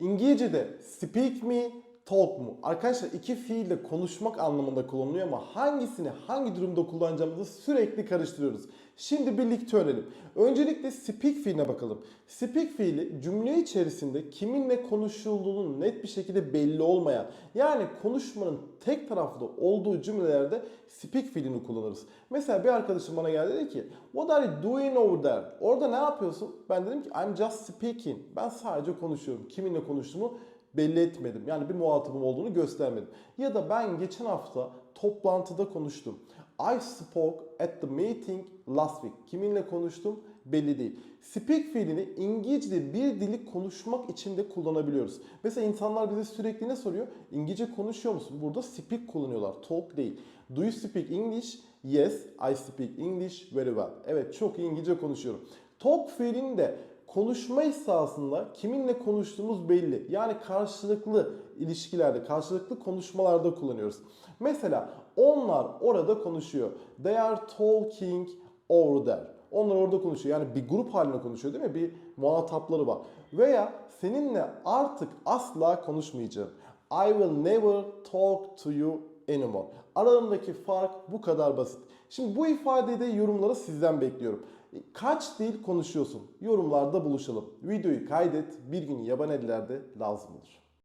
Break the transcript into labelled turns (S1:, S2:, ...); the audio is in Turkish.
S1: İngilizce'de speak mi, talk mu? Arkadaşlar iki fiil de konuşmak anlamında kullanılıyor ama hangisini hangi durumda kullanacağımızı sürekli karıştırıyoruz. Şimdi birlikte öğrenelim. Öncelikle speak fiiline bakalım. Speak fiili cümle içerisinde kiminle konuşulduğunun net bir şekilde belli olmayan yani konuşmanın tek taraflı olduğu cümlelerde speak fiilini kullanırız. Mesela bir arkadaşım bana geldi dedi ki What are you doing over there? Orada ne yapıyorsun? Ben dedim ki I'm just speaking. Ben sadece konuşuyorum. Kiminle konuştuğumu belli etmedim. Yani bir muhatabım olduğunu göstermedim. Ya da ben geçen hafta toplantıda konuştum. I spoke at the meeting last week. Kiminle konuştum belli değil. Speak fiilini İngilizce bir dili konuşmak için de kullanabiliyoruz. Mesela insanlar bize sürekli ne soruyor? İngilizce konuşuyor musun? Burada speak kullanıyorlar. Talk değil. Do you speak English? Yes, I speak English very well. Evet, çok iyi İngilizce konuşuyorum. Talk fiilini de konuşma esasında kiminle konuştuğumuz belli. Yani karşılıklı ilişkilerde, karşılıklı konuşmalarda kullanıyoruz. Mesela onlar orada konuşuyor. They are talking over there. Onlar orada konuşuyor. Yani bir grup halinde konuşuyor değil mi? Bir muhatapları var. Veya seninle artık asla konuşmayacağım. I will never talk to you anymore. Aralarındaki fark bu kadar basit. Şimdi bu ifadede yorumları sizden bekliyorum. Kaç dil konuşuyorsun? Yorumlarda buluşalım. Videoyu kaydet. Bir gün yaban ellerde lazım olur.